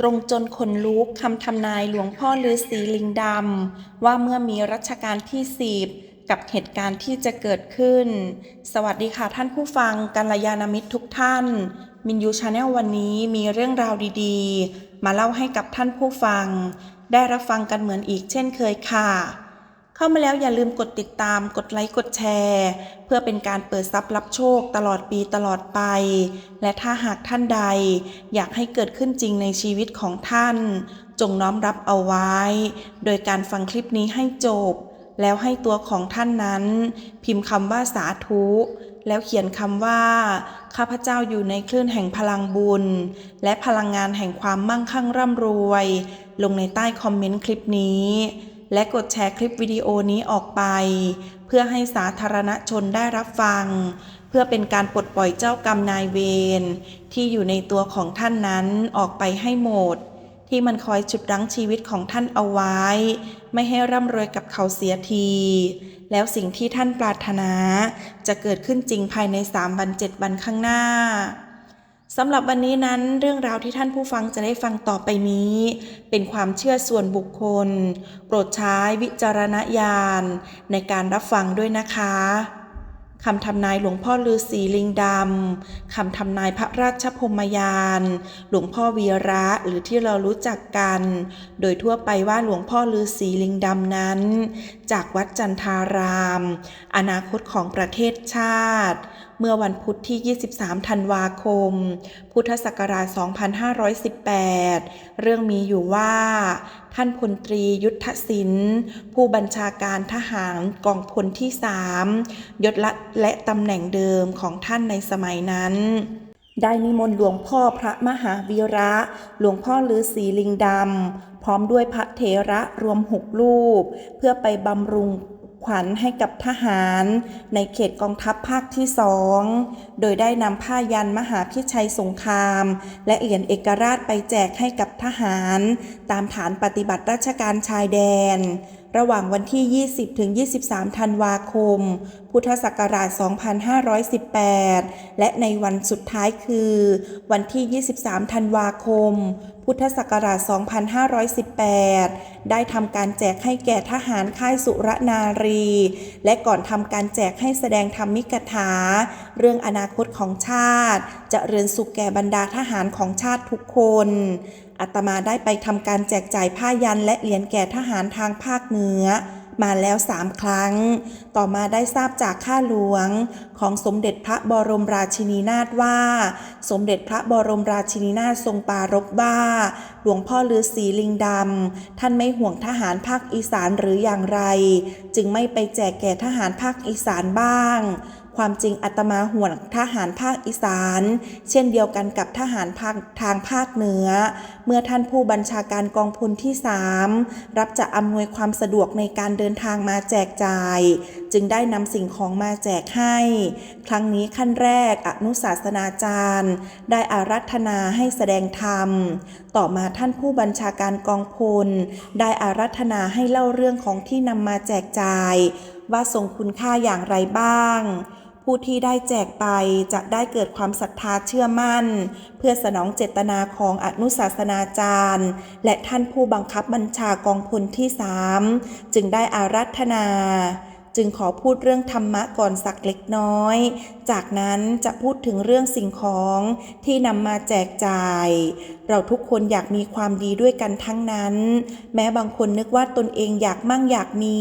ตรงจนคนลุกคำทำนายหลวงพ่อฤาษีลิงดำว่าเมื่อมีรัชกาลที่สิบกับเหตุการณ์ที่จะเกิดขึ้น สวัสดีค่ะท่านผู้ฟังกัลยาณมิตรทุกท่าน มินยูชาแนลวันนี้มีเรื่องราวดีๆ มาเล่าให้กับท่านผู้ฟัง ได้รับฟังกันเหมือนอีกเช่นเคยค่ะ เข้ามาแล้วอย่าลืมกดติดตาม กดไลค์ กดแชร์ เพื่อเป็นการเปิดทรัพย์รับโชคตลอดปีตลอดไป และถ้าหากท่านใด อยากให้เกิดขึ้นจริงในชีวิตของท่าน จงน้อมรับเอาไว้ โดยการฟังคลิปนี้ให้จบ แล้วให้ตัวของท่านนั้น พิมพ์คำว่าสาธุแล้วเขียนคำว่า ข้าพเจ้าอยู่ในคลื่นแห่งพลังบุญ และพลังงานแห่งความมั่งคั่งร่ำรวย ลงในใต้คอมเมนต์คลิปนี้ และกดแชร์คลิปวิดีโอนี้ออกไป เพื่อให้สาธารณชนได้รับฟัง เพื่อเป็นการปลดปล่อยเจ้ากรรมนายเวรที่อยู่ในตัวของท่านนั้นออกไปให้หมด ที่มันคอยฉุดรั้งชีวิตของท่านเอาไว้ ไม่ให้ร่ำรวยกับเขาเสียที แล้วสิ่งที่ท่านปรารถนา จะเกิดขึ้นจริงภายใน3วัน7วันข้างหน้า สำหรับวันนี้นั้นเรื่องราวที่ท่านผู้ฟังจะได้ฟังต่อไปนี้ เป็นความเชื่อส่วนบุคคล โปรดใช้วิจารณญาณในการรับฟังด้วยนะคะ คำทำนายหลวงพ่อฤาษีลิงดำ คำทำนายพระราชพมยาน หลวงพ่อวีระหรือที่เรารู้จักกัน โดยทั่วไปว่าหลวงพ่อฤาษีลิงดำนั้น จากวัดจันทาราม อนาคตของประเทศชาติ เมื่อวันพุธที่ 23 ธันวาคม พุทธศักราช 2518 เรื่องมีอยู่ว่า ท่านพลตรียุทธศิลป์ ผู้บัญชาการทหารกองพลที่ 3 ยศละและตำแหน่งเดิมของท่านในสมัยนั้นได้นิมนต์หลวงพ่อพระมหาวีระ หลวงพ่อฤาษีลิงดำ พร้อมด้วยพระเถระรวมหกรูป เพื่อไปบำรุง ขวัญให้กับทหารในเขตกองทัพภาคที่สอง โดยได้นำผ้ายันมหาพิชัยสงคราม และเหรียญเอกราชไปแจกให้กับทหาร ตามฐานปฏิบัติราชการชายแดน ระหว่างวันที่ 20 ถึง 23 ธันวาคม พุทธศักราช 2518 และในวันสุดท้ายคือ วันที่ 23 ธันวาคม พุทธศักราช 2518 ได้ทำการแจกให้แก่ทหารค่ายสุรนารี และก่อนทำการแจกให้แสดงธรรมิกถา เรื่องอนาคตของชาติ จะเรือนสุขแก่บรรดาทหารของชาติทุกคน อาตมาได้ไปทำการแจกจ่ายผ้ายันและเหรียญแก่ทหารทางภาคเหนือ มาแล้วสามครั้ง ต่อมาได้ทราบจากข้าหลวง ของสมเด็จพระบรมราชินีนาถว่า สมเด็จพระบรมราชินีนาถทรงปรารภว่าหลวงพ่อฤาษีลิงดำ ท่านไม่ห่วงทหารภาคอีสานหรืออย่างไร จึงไม่ไปแจกแก่ทหารภาคอีสานบ้าง ความจริงอาตมาห่วงทหารภาคอีสาน เช่นเดียวกันกับทหารภาคทางภาคเหนือ เมื่อท่านผู้บัญชาการกองพลที่ 3 รับจะอำนวยความสะดวกในการเดินทางมาแจกจ่าย จึงได้นำสิ่งของมาแจกให้ ครั้งนี้ขั้นแรกอนุศาสนาจารย์ ได้อารัธนาให้แสดงธรรม ต่อมาท่านผู้บัญชาการกองพล ได้อารัธนาให้เล่าเรื่องของที่นำมาแจกจ่าย ว่าทรงคุณค่าอย่างไรบ้าง ผู้ที่ได้แจกไปจะได้เกิดความศรัทธาเชื่อมั่น เพื่อสนองเจตนาของอนุศาสนาจารย์ และท่านผู้บังคับบัญชากองพลที่สามจึงได้อารัธนา จึงขอพูดเรื่องธรรมะก่อนสักเล็กน้อย จากนั้นจะพูดถึงเรื่องสิ่งของที่นำมาแจกจ่าย เราทุกคนอยากมีความดีด้วยกันทั้งนั้น แม้บางคนนึกว่าตนเองอยากมั่งอยากมี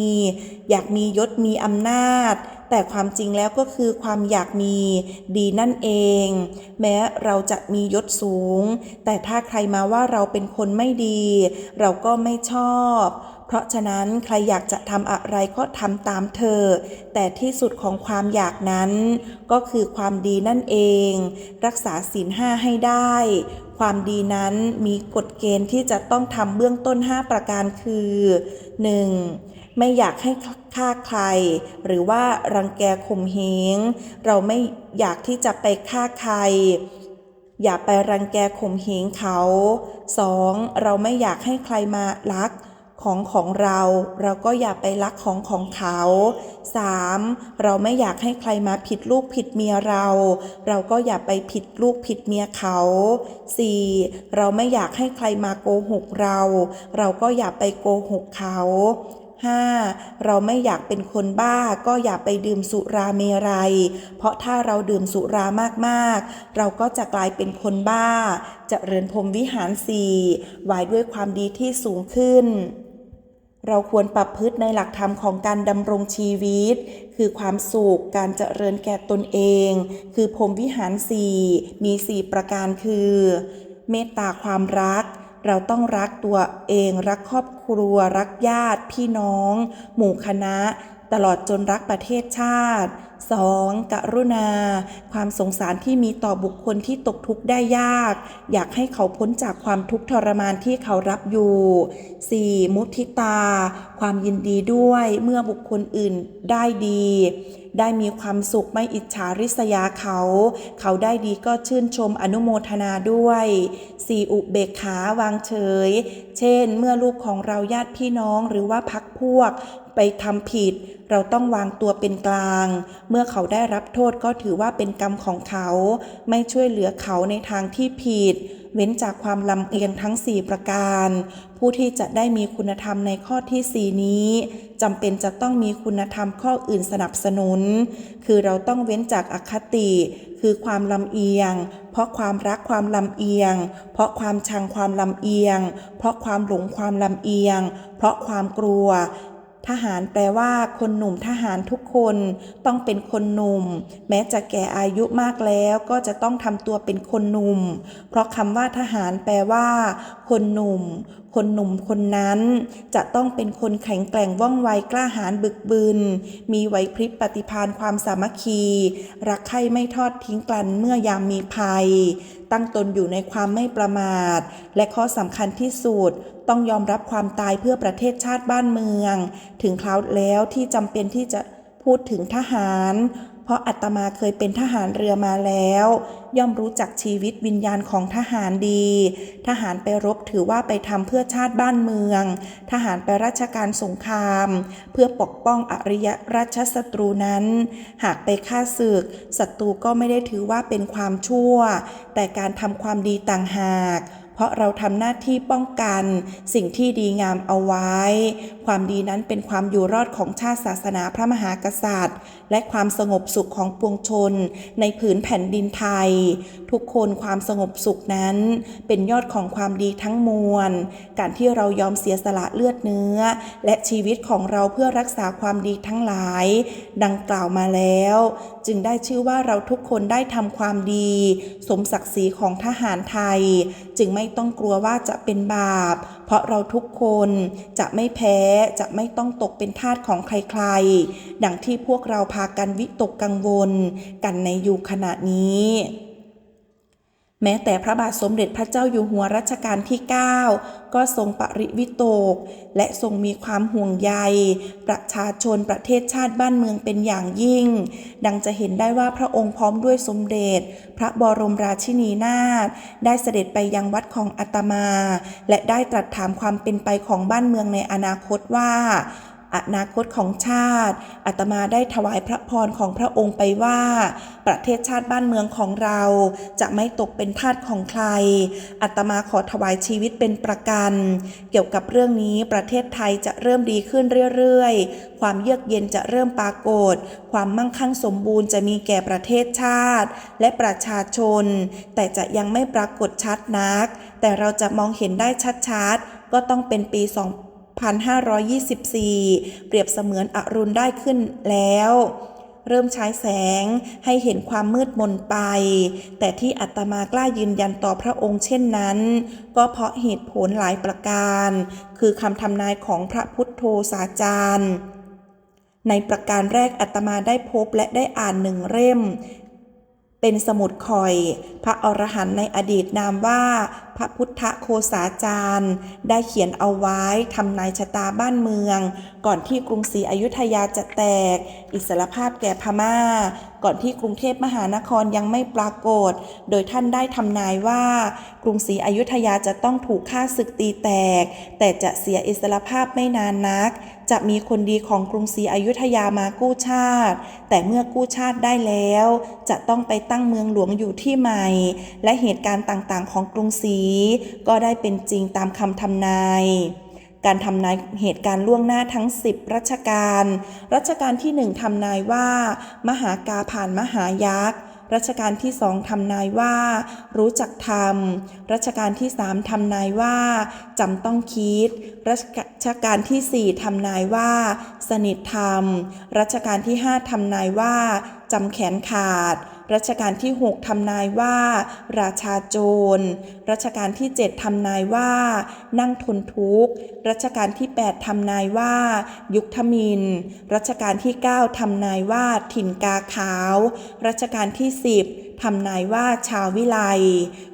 อยากมียศมีอำนาจ แต่ความจริงแล้วก็คือความอยากมีดีนั่นเอง แม้เราจะมียศสูง แต่ถ้าใครมาว่าเราเป็นคนไม่ดี เราก็ไม่ชอบ เพราะฉะนั้นใครอยากจะทำอะไรก็ทำตามเธอ แต่ที่สุดของความอยากนั้น ก็คือความดีนั่นเอง รักษาศีลห้าให้ได้ ความดีนั้นมีกฎเกณฑ์ที่จะต้องทำเบื้องต้น 5 ประการคือ 1. ไม่อยากให้ ฆ่าใคร หรือว่ารังแกข่มเหงเราไม่อยากที่จะไปฆ่าใคร อย่าไปรังแกข่มเหงเขา 2. เราไม่อยากให้ใครมาลักของของเรา เราก็อย่าไปลักของของเขา 3. เราไม่อยากให้ใครมาผิดลูกผิดเมียเรา เราก็อย่าไปผิดลูกผิดเมียเขา 4. เราไม่อยากให้ใครมาโกหกเรา เราก็อย่าไปโกหกเขา 5. เราไม่อยากเป็นคนบ้าก็อย่าไปดื่มสุราเมรัย เพราะถ้าเราดื่มสุรามากๆ เราก็จะกลายเป็นคนบ้าจะเริญพรมวิหารสี่ไว้ด้วยความดีที่สูงขึ้น เราควรปรับพฤติในหลักธรรมของการดำรงชีวิต คือความสุขการเจริญแก่ตนเอง คือพรมวิหารสี่มีสี่ประการคือ เมตตาความรัก เราต้องรักตัวเอง รักครอบครัว รักญาติ พี่น้อง หมู่คณะ ตลอดจนรักประเทศชาติ 2. กรุณา ความสงสารที่มีต่อบุคคลที่ตกทุกข์ได้ยาก อยากให้เขาพ้นจากความทุกข์ทรมานที่เขารับอยู่ 4. มุทิตา ความยินดีด้วยเมื่อบุคคลอื่นได้ดี ได้มีความสุขไม่อิจฉาริษยาเขา เขาได้ดีก็ชื่นชมอนุโมทนาด้วยสีอุเบกขาวางเฉย เช่น เมื่อลูกของเราญาติพี่น้องหรือว่าพักพวก ไปทำผิด เราต้องวางตัวเป็นกลาง เมื่อเขาได้รับโทษก็ถือว่าเป็นกรรมของเขา ไม่ช่วยเหลือเขาในทางที่ผิด เว้นจากความลำเอียงทั้ง 4 ประการ ผู้ที่จะได้มีคุณธรรมในข้อที่ 4 นี้จำเป็นจะต้องมีคุณธรรมข้ออื่นสนับสนุน คือเราต้องเว้นจากอคติ คือความลำเอียง เพราะความรักความลำเอียง เพราะความชังความลำเอียง เพราะความหลงความลำเอียง เพราะความกลัว ทหารแปลว่า คนหนุ่มทหารทุกคนต้องเป็นคนหนุ่ม แม้จะแก่อายุมากแล้วก็จะต้องทำตัวเป็นคนหนุ่ม เพราะคำว่าทหารแปลว่า คนหนุ่ม คนหนุ่มคนนั้น จะต้องเป็นคนแข็งแกร่งว่องไวกล้าหาญบึกบึนมีไหวพริบปฏิภาณความสามัคคี รักใคร่ไม่ทอดทิ้งกันเมื่อยามมีภัย ตั้งตนอยู่ในความไม่ประมาท และข้อสำคัญที่สุดต้องยอมรับความตายเพื่อประเทศชาติบ้านเมือง ถึงคราวแล้วที่จำเป็นที่จะพูดถึงทหาร เพราะอาตมาเคยเป็นทหารเรือมาแล้ว ย่อมรู้จักชีวิตวิญญาณของทหารดี ทหารไปรบถือว่าไปทำเพื่อชาติบ้านเมือง ทหารไปราชการสงคราม เพื่อปกป้องอริยราชศัตรูนั้น หากไปฆ่าศึกศัตรูก็ไม่ได้ถือว่าเป็นความชั่ว แต่การทำความดีต่างหาก เพราะเราทำหน้าที่ป้องกัน สิ่งที่ดีงามเอาไว้ ความดีนั้นเป็นความอยู่รอดของชาติศาสนาพระมหากษัตริย์ และความสงบสุขของปวงชน ในผืนแผ่นดินไทย ทุกคนความสงบสุขนั้น เป็นยอดของความดีทั้งมวล การที่เรายอมเสียสละเลือดเนื้อ และชีวิตของเราเพื่อรักษาความดีทั้งหลาย ดังกล่าวมาแล้ว จึงได้ชื่อว่าเราทุกคนได้ทำความดี สมศักดิ์ศรีของทหารไทย จึงไม่ต้องกลัวว่าจะเป็นบาป เพราะเราทุกคนจะไม่แพ้จะไม่ต้องตกเป็นทาสของใครๆ ดังที่พวกเราพากันวิตกกังวล กันในอยู่ขณะนี้ แม้แต่พระบาทสมเด็จพระเจ้าอยู่หัวรัชกาลที่ 9 ก็ทรงปริวิตก และทรงมีความห่วงใย ประชาชนประเทศชาติบ้านเมืองเป็นอย่างยิ่ง ดังจะเห็นได้ว่าพระองค์พร้อมด้วยสมเด็จ พระบรมราชินีนาถได้เสด็จไปยังวัดของอาตมา และได้ตรัสถามความเป็นไปของบ้านเมืองในอนาคตว่า อนาคตของชาติอาตมาได้ถวายพระพรของพระองค์ไปว่า ประเทศชาติบ้านเมืองของเรา จะไม่ตกเป็นทาสของใครอาตมาขอถวายชีวิตเป็นประกัน เกี่ยวกับเรื่องนี้ประเทศไทยจะเริ่มดีขึ้นเรื่อยๆ ความเยือกเย็นจะเริ่มปรากฏ ความมั่งคั่งสมบูรณ์จะมีแก่ประเทศชาติ และประชาชน แต่จะยังไม่ปรากฏชัดนัก แต่เราจะมองเห็นได้ชัดๆ ก็ต้องเป็นปี 2 1524 เปรียบเสมือนอรุณได้ขึ้นแล้ว เริ่มใช้แสงให้เห็นความมืดมนไป แต่ที่อาตมากล้ายืนยันต่อพระองค์เช่นนั้น ก็เพราะเหตุผลหลายประการ คือคำทำนายของพระพุทโธสาจารย์ในประการแรกอาตมาได้พบและได้อ่านหนึ่งเล่ม เป็นสมุดข่อย พระอรหันต์ในอดีตนามว่า พระพุทธโคสาจารย์ ได้เขียนเอาไว้ทำนายชะตาบ้านเมือง ก่อนที่กรุงศรีอยุธยาจะแตก อิสรภาพแก่พม่า ก่อนที่กรุงเทพมหานครยังไม่ปรากฏ โดยท่านได้ทำนายว่า กรุงศรีอยุธยาจะต้องถูกฆ่าศึกตีแตก แต่จะเสียอิสรภาพไม่นานนัก จะมีคนดีของกรุงศรีอยุธยามากู้ชาติ แต่เมื่อกู้ชาติได้แล้ว จะต้องไปตั้งเมืองหลวงอยู่ที่ใหม่ และเหตุการณ์ต่างๆ ของกรุงศรีก็ได้เป็นจริงตามคำทำนายการทำนายเหตุการณ์ล่วงหน้าทั้ง 10 รัชกาล รัชกาลที่ 1 ทำนายว่า มหากาผ่านมหายักษ์ รัชกาลที่สองทำนายว่า รู้จักธรรมรัชกาลที่สามทำนายว่าจำต้องคิด รัชกาลที่สี่ทำนายว่า สนิทธรรม รัชกาลที่ห้าทำนายว่าจำแขนขาด รัชกาลที่ 6ทำนายว่า ราชาโจร รัชกาลที่ 7ทำนายว่า นั่งทนทุกข์ รัชกาลที่ 8ทำนายว่า ยุคธมิน รัชกาลที่ 9ทำนายว่าถิ่นกาขาว รัชกาลที่ 10ทำนายว่าชาววิไล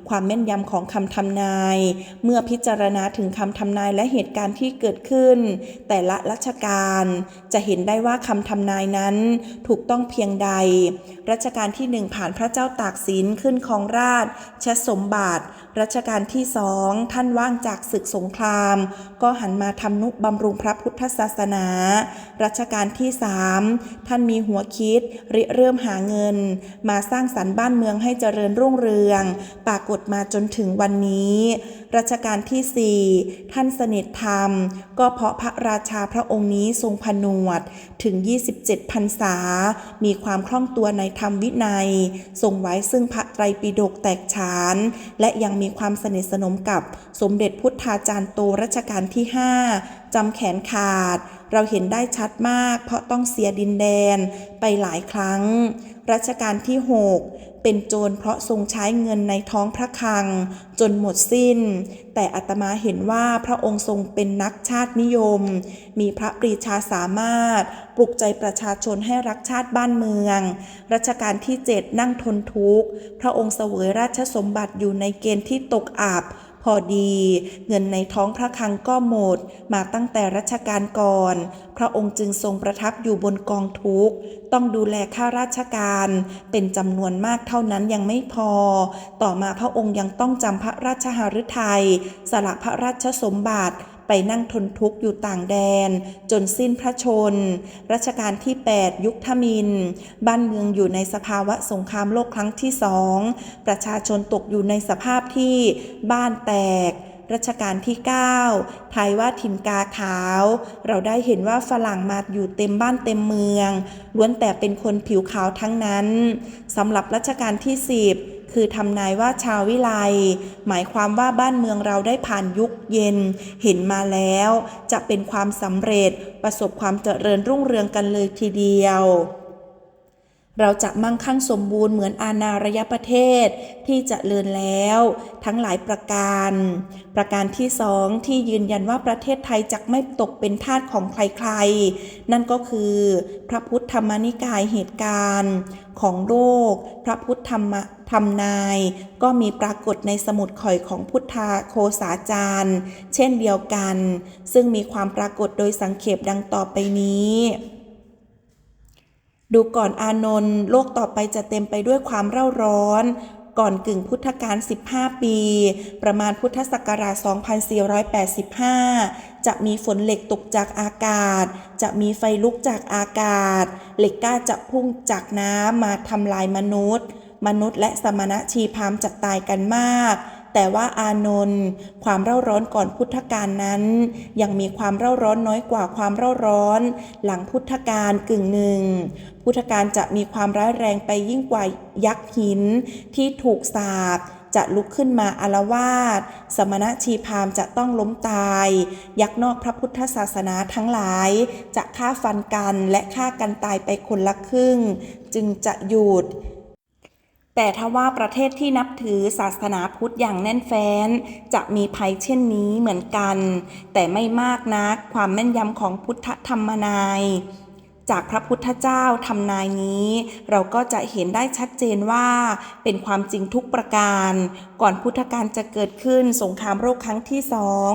ความแม่นยำของคำทำนาย เมื่อพิจารณาถึงคำทำนายและเหตุการณ์ที่เกิดขึ้น แต่ละรัชกาลจะเห็นได้ว่าคำทำนายนั้นถูกต้องเพียงใด รัชกาลที่หนึ่งผ่านพระเจ้าตากสินขึ้นครองราชชสมบัติรัชกาลที่สองท่านว่างจากศึกสงคราม ก็หันมาทำนุบำรุงพระพุทธศาสนา รัชกาลที่สามท่านมีหัวคิดริเริ่มหาเงิน มาสร้างสรรค์บ้านเมืองให้เจริญรุ่งเรือง ปากฏมาจนถึงวันนี้ รัชกาลที่สี่ท่านสนิทธรรม ก็เพราะพระราชาพระองค์นี้ทรงผนวดถึง 27พรรษา มีความคล่องตัวในธรรมวินัย ทรงไว้ซึ่งพระไตรปิฎกแตกฉาน และยังมีความสนิทสนมกับสมเด็จพุทธาจารย์โตรัชกาลที่ 5จำแขนขาด เราเห็นได้ชัดมาก เพราะต้องเสียดินแดนไปหลายครั้ง รัชกาลที่ 6 เป็นโจรเพราะทรงใช้เงินในท้องพระคลัง จนหมดสิ้น แต่อัตมาเห็นว่าพระองค์ทรงเป็นนักชาตินิยม มีพระปรีชาสามารถ ปลุกใจประชาชนให้รักชาติบ้านเมือง รัชกาลที่ 7 นั่งทนทุกข์ พระองค์เสวยราชสมบัติอยู่ในเกณฑ์ที่ตกอับ พอดี เงินในท้องพระคลังก็หมด มาตั้งแต่รัชกาลก่อน พระองค์จึงทรงประทับอยู่บนกองทุกต้องดูแลข้าราชการ เป็นจำนวนมากเท่านั้นยังไม่พอ ต่อมาพระองค์ยังต้องจำพระราชหฤทัยสละพระราชสมบัติ ไปนั่งทนทุกข์อยู่ต่างแดน จนสิ้นพระชน รัชกาลที่ 8 ยุคทมิน บ้านเมืองอยู่ในสภาวะสงครามโลกครั้งที่สองประชาชนตกอยู่ในสภาพที่บ้านแตกรัชกาลที่ 9 ไทยว่าถิ่นกาขาว เราได้เห็นว่าฝรั่งมาอยู่เต็มบ้านเต็มเมือง ล้วนแต่เป็นคนผิวขาวทั้งนั้น สำหรับรัชกาลที่ 10 คือทำนายว่าชาววิไลหมายความว่าบ้านเมืองเราได้ผ่านยุคเย็น เห็นมาแล้ว จะเป็นความสำเร็จประสบความเจริญรุ่งเรืองกันเลยทีเดียว เราจะมั่งคั่งสมบูรณ์เหมือนอาณารยประเทศที่จะเจริญแล้ว ทั้งหลายประการ ประการที่สองที่ยืนยันว่าประเทศไทยจะไม่ตกเป็นทาสของใครๆ นั่นก็คือ พระพุทธธรรมนิกายเหตุการณ์ของโลก พระพุทธธรรมทำนาย ก็มีปรากฏในสมุดข่อยของพุทธาโคสาจารย์ เช่นเดียวกัน ซึ่งมีความปรากฏโดยสังเขปดังต่อไปนี้ ดูก่อนอานนท์โลกต่อไปจะเต็มไปด้วยความเร่าร้อน ก่อนกึ่งพุทธกาล 15 ปี ประมาณพุทธศักราช 2485 จะมีฝนเหล็กตกจากอากาศ จะมีไฟลุกจากอากาศ เหล็กกล้าจะพุ่งจากน้ำมาทำลายมนุษย์ มนุษย์และสมณะชีพามจะตายกันมากแต่ว่าอานนท์ความเร่าร้อนก่อนพุทธกาลนั้น ยังมีความเร่าร้อนน้อยกว่าความเร่าร้อน หลังพุทธกาลกึ่งหนึ่ง พุทธกาลจะมีความร้ายแรงไปยิ่งกว่ายักษ์หินที่ถูกสาปจะลุกขึ้นมาอารวาส สมณะชีพามจะต้องล้มตาย ยักษ์นอกพระพุทธศาสนาทั้งหลาย จะฆ่าฟันกันและฆ่ากันตายไปคนละครึ่ง จึงจะหยุดแต่ถ้าว่าประเทศที่นับถือศาสนาพุทธอย่างแน่นแฟ้น จะมีภัยเช่นนี้เหมือนกัน แต่ไม่มากนักความแม่นยำของพุทธธรรมนาย จากพระพุทธเจ้าทำนายนี้ เราก็จะเห็นได้ชัดเจนว่า เป็นความจริงทุกประการ ก่อนพุทธกาลจะเกิดขึ้นสงครามโลกครั้งที่สอง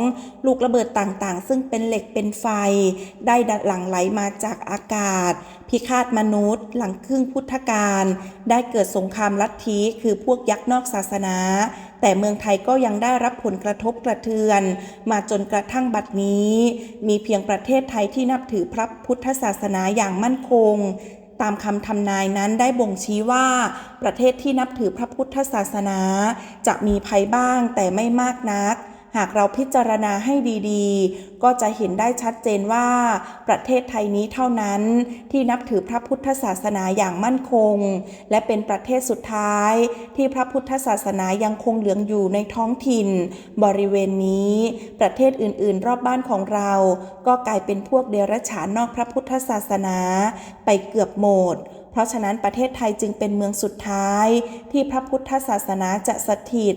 ลูกระเบิดต่างๆ ซึ่งเป็นเหล็กเป็นไฟ ได้ดัดหลั่งไหลมาจากอากาศ พิฆาตมนุษย์ หลังครึ่งพุทธกาลได้เกิดสงครามลัทธิคือพวกยักษ์นอกศาสนาแต่เมืองไทยก็ยังได้รับผลกระทบกระเทือน มาจนกระทั่งบัดนี้ มีเพียงประเทศไทยที่นับถือพระพุทธศาสนาอย่างมั่นคงตามคำทำนายนั้นได้บ่งชี้ว่า ประเทศที่นับถือพระพุทธศาสนา จะมีภัยบ้างแต่ไม่มากนัก หากเราพิจารณาให้ดีๆ ก็จะเห็นได้ชัดเจนว่า ประเทศไทยนี้เท่านั้น ที่นับถือพระพุทธศาสนาอย่างมั่นคง และเป็นประเทศสุดท้าย ที่พระพุทธศาสนายังคงเหลืองอยู่ในท้องถิ่น บริเวณนี้ ประเทศอื่นๆ รอบบ้านของเรา ก็กลายเป็นพวกเดรัจฉานนอกพระพุทธศาสนาไปเกือบหมดเพราะฉะนั้นประเทศไทยจึงเป็นเมืองสุดท้าย ที่พระพุทธศาสนาจะสถิต